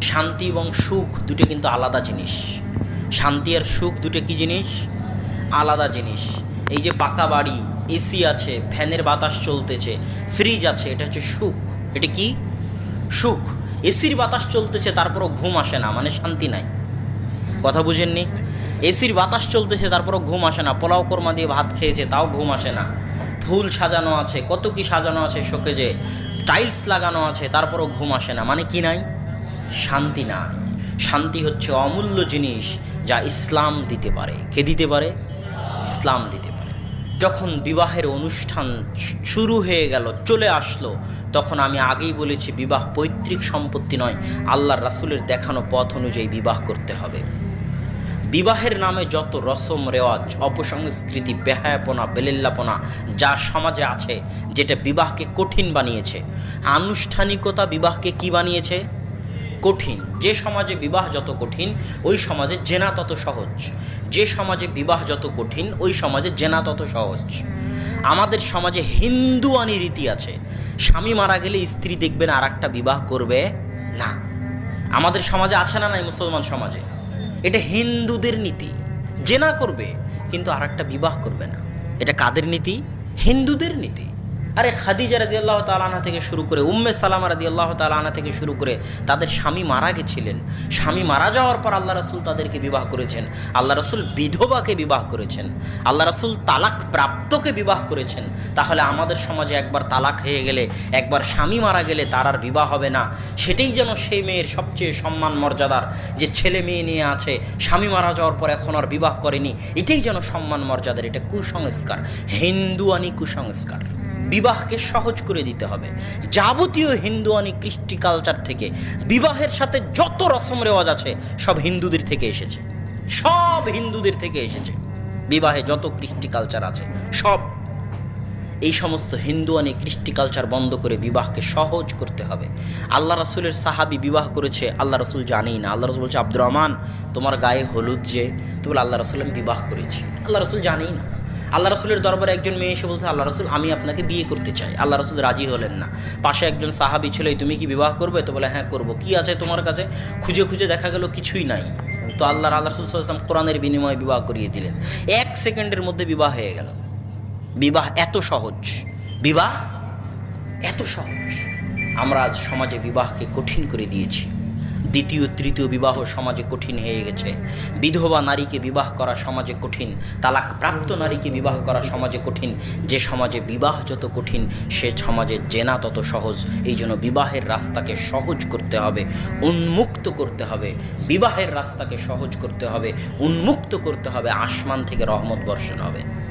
শান্তি এবং সুখ দুটো কিন্তু আলাদা জিনিস। শান্তি আর সুখ দুটো কি জিনিস? আলাদা জিনিস। এই যে পাকা বাড়ি, এসি আছে, ফ্যানের বাতাস চলতেছে, ফ্রিজ আছে, এটা হচ্ছে সুখ। এটা কি? সুখ। এসির বাতাস চলতেছে, তারপরও ঘুম আসে না মানে শান্তি নাই। কথা বুঝেননি? এসির বাতাস চলতেছে, তারপরও ঘুম আসে না। পোলাও কোরমা দিয়ে ভাত খেয়েছে, তাও ঘুম আসে না। ফুল সাজানো আছে, কত কি সাজানো আছে শোকেজে। টাইলস লাগানো আছে, তারপরও ঘুম আসে না মানে কি নাই? শান্তি নাই। শান্তি হচ্ছে অমূল্য জিনিস যা ইসলাম দিতে পারে। কে দিতে পারে? ইসলাম দিতে পারে। যখন বিবাহের অনুষ্ঠান শুরু হয়ে গেল, চলে আসলো, তখন আমি আগেই বলেছি, বিবাহ পৈতৃক সম্পত্তি নয় আল্লাহর রাসূলের দেখানো পথ অনুযায়ী বিবাহ করতে হবে। বিবাহের নামে যত রসম রেওয়াজ, অপসংস্কৃতি, বেহায়াপনা, বেলেল্লাপনা যা সমাজে আছে, যেটা বিবাহকে কঠিন বানিয়েছে, আনুষ্ঠানিকতা বিবাহকে কি বানিয়েছে? কঠিন। যে সমাজে বিবাহ যত কঠিন, ওই সমাজে জেনা তত সহজ। যে সমাজে বিবাহ যত কঠিন, ওই সমাজে জেনা তত সহজ। আমাদের সমাজে হিন্দুয়ানি রীতি আছে, স্বামী মারা গেলে স্ত্রী দেখবেন আর একটা বিবাহ করবে? না। আমাদের সমাজে আছে না নাই মুসলমান সমাজে? এটা হিন্দুদের নীতি। জেনা করবে, কিন্তু আর একটা বিবাহ করবে না। এটা কাদের নীতি? হিন্দুদের নীতি। আরে খাদিজা রাজি আল্লাহ তালানা থেকে শুরু করে, উম্মে সালামা রাজি আল্লাহ তালানা থেকে শুরু করে, তাদের স্বামী মারা গেছিলেন। স্বামী মারা যাওয়ার পর আল্লাহ রসুল তাদেরকে বিবাহ করেছেন। আল্লাহ রসুল বিধবাকে বিবাহ করেছেন। আল্লাহ রসুল তালাক প্রাপ্তকে বিবাহ করেছেন। তাহলে আমাদের সমাজে একবার তালাক হয়ে গেলে, একবার স্বামী মারা গেলে তার আর বিবাহ হবে না। সেটাই যেন সেই মেয়ের সবচেয়ে সম্মান মর্যাদার, যে ছেলে মেয়ে নিয়ে আছে, স্বামী মারা যাওয়ার পর এখন আর বিবাহ করেনি, এটাই যেন সম্মান মর্যাদার, এটা কুসংস্কার। হিন্দুয়ানি কুসংস্কার। বিবাহকে সহজ করে দিতে হবে। যাবতীয় হিন্দুয়ানি কৃষ্টি কালচার থেকে বিবাহের সাথে যত রসম রেওয়াজ আছে, সব হিন্দুদের থেকে এসেছে। সব হিন্দুদের থেকে এসেছে। বিবাহে যত কৃষ্টি কালচার আছে, সব। এই সমস্ত হিন্দুয়ানি কৃষ্টি কালচার বন্ধ করে বিবাহকে সহজ করতে হবে। আল্লাহ রাসুলের সাহাবি বিবাহ করেছে, আল্লাহ রসুল জানেই না। আল্লাহ রসুল বলছে, আব্দুর রহমান, তোমার গায়ে হলুদ যে। তো বলে, আল্লাহ রসুল, আমি বিবাহ করেছি। আল্লাহ রসুল জানেই না। আল্লাহ রসুলের দরবারে একজন মেয়ে এসে বলতে আল্লাহ রসুল, আমি আপনাকে বিয়ে করতে চাই। আল্লাহ রসুল রাজি হলেন না। পাশে একজন সাহাবি ছিল তুমি কি বিবাহ করবে? তো বলে হ্যাঁ করব। কি আছে তোমার কাছে? খুঁজে খুঁজে দেখা গেল, কিছুই নাই। তো আল্লাহর আল্লাহ রসুল সাল্লাম কোরআনের বিনিময়ে বিবাহ করিয়ে দিলেন। এক সেকেন্ডের মধ্যে বিবাহ হয়ে গেল। বিবাহ এত সহজ। বিবাহ এত সহজ। আমরা আজ সমাজে বিবাহকে কঠিন করে দিয়েছি। দ্বিতীয়, তৃতীয় বিবাহ সমাজে কঠিন হয়ে গেছে। বিধবা নারীকে বিবাহ করা সমাজে কঠিন তালাক প্রাপ্ত নারীকে বিবাহ করা সমাজে কঠিন, যে সমাজে বিবাহ যত কঠিন, সে সমাজে জেনা তত সহজ। এই জন্য বিবাহের রাস্তাকে সহজ করতে হবে, উন্মুক্ত করতে হবে। বিবাহের রাস্তাকে সহজ করতে হবে, উন্মুক্ত করতে হবে, আসমান থেকে রহমত বর্ষণ হবে।